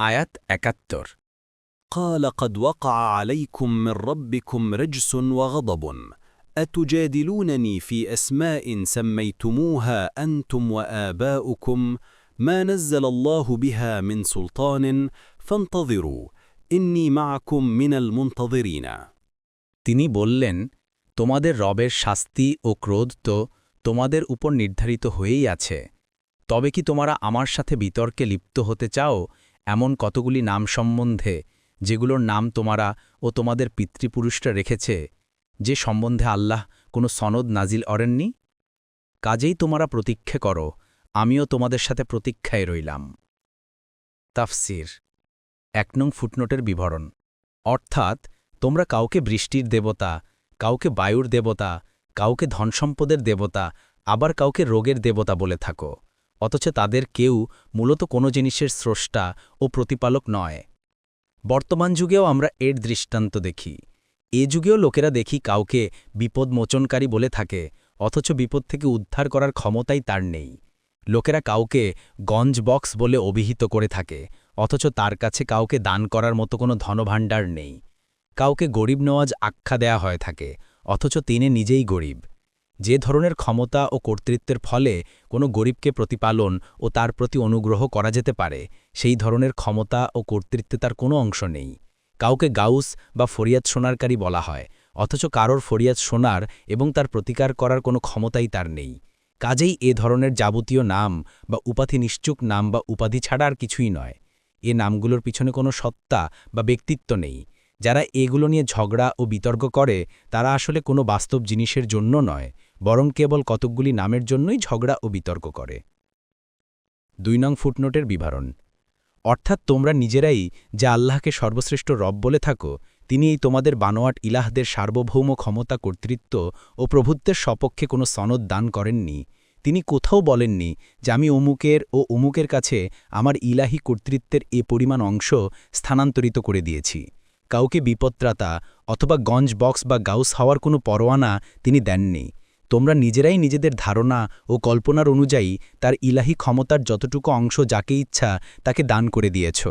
আয়াত একাত্তর قال قد وقع عليكم من ربكم رجس وغضب أتجادلونني في أسماء سميتموها أنتم وآباؤكم ما نزل الله بها من سلطان فانتظروا إني معكم من المنتظرين তিনি বললেন তোমাদের রবের শাস্তি ও ক্রোধ তো তোমাদের উপর নির্ধারিত হয়েই আছে তবে কি তোমরা আমার সাথে বিতর্কে লিপ্ত হতে চাও এমন কতগুলি নাম সম্বন্ধে যেগুলোর নাম তোমারা ও তোমাদের পিতৃপুরুষরা রেখেছে, যে সম্বন্ধে আল্লাহ কোনো সনদ নাজিল অরেননি কাজেই তোমরা প্রতীক্ষা করো, আমিও তোমাদের সাথে প্রতীক্ষায় রইলাম। তাফসির, এক নং ফুটনোটের বিবরণ। অর্থাৎ, তোমরা কাউকে বৃষ্টির দেবতা, কাউকে বায়ুর দেবতা, কাউকে ধনসম্পদের দেবতা, আবার কাউকে রোগের দেবতা বলে থাকো। অথচ তাদের কেউ মূলত কোনো জিনিসের স্রষ্টা ও প্রতিপালক নয়। বর্তমান যুগেও আমরা এর দৃষ্টান্ত দেখি। এ যুগেও লোকেরা দেখি কাউকে বিপদ মোচনকারী বলে থাকে, অথচ বিপদ থেকে উদ্ধার করার ক্ষমতাই তার নেই। লোকেরা কাউকে গঞ্জ বক্স বলে অভিহিত করে থাকে, অথচ তার কাছে কাউকে দান করার মতো কোনো ধনভাণ্ডার নেই। কাউকে গরিব নওয়াজ আখ্যা দেয়া হয়ে থাকে, অথচ তিনি নিজেই গরিব। যে ধরনের ক্ষমতা ও কর্তৃত্বের ফলে কোনো গরিবকে প্রতিপালন ও তার প্রতি অনুগ্রহ করা যেতে পারে, সেই ধরনের ক্ষমতা ও কর্তৃত্বে তার কোনো অংশ নেই। কাউকে গাউস বা ফরিয়াদ শোনারকারী বলা হয়, অথচ কারোর ফরিয়াদ শোনার এবং তার প্রতিকার করার কোনো ক্ষমতাই তার নেই। কাজেই এ ধরনের যাবতীয় নাম বা উপাধি নিশ্চুক নাম বা উপাধি ছাড়া আর কিছুই নয়। এ নামগুলোর পিছনে কোনো সত্তা বা ব্যক্তিত্ব নেই। যারা এগুলো নিয়ে ঝগড়া ও বিতর্ক করে, তারা আসলে কোনো বাস্তব জিনিসের জন্য নয়। বরং কেবল কতকগুলি নামের জন্যই ঝগড়া ও বিতর্ক করে। দুই নং ফুটনোটের বিবরণ। অর্থাৎ তোমরা নিজেরাই যে আল্লাহকে সর্বশ্রেষ্ঠ রব বলে থাকো, তিনি এই তোমাদের বানোয়াট ইলাহদের সার্বভৌম ক্ষমতা, কর্তৃত্ব ও প্রভুত্বের সপক্ষে কোনো সনদ দান করেননি। তিনি কোথাও বলেননি যে আমি অমুকের ও অমুকের কাছে আমার ইলাহি কর্তৃত্বের এ পরিমাণ অংশ স্থানান্তরিত করে দিয়েছি। কাউকে বিপত্রাতা অথবা গঞ্জ বক্স বা গাউস হওয়ার কোনো পরোয়ানা তিনি দেননি। তোমরা নিজেরাই নিজেদের ধারণা ও কল্পনার অনুযায়ী তার ইলাহি ক্ষমতার যতটুকু অংশ যাকে ইচ্ছা তাকে দান করে দিয়েছ।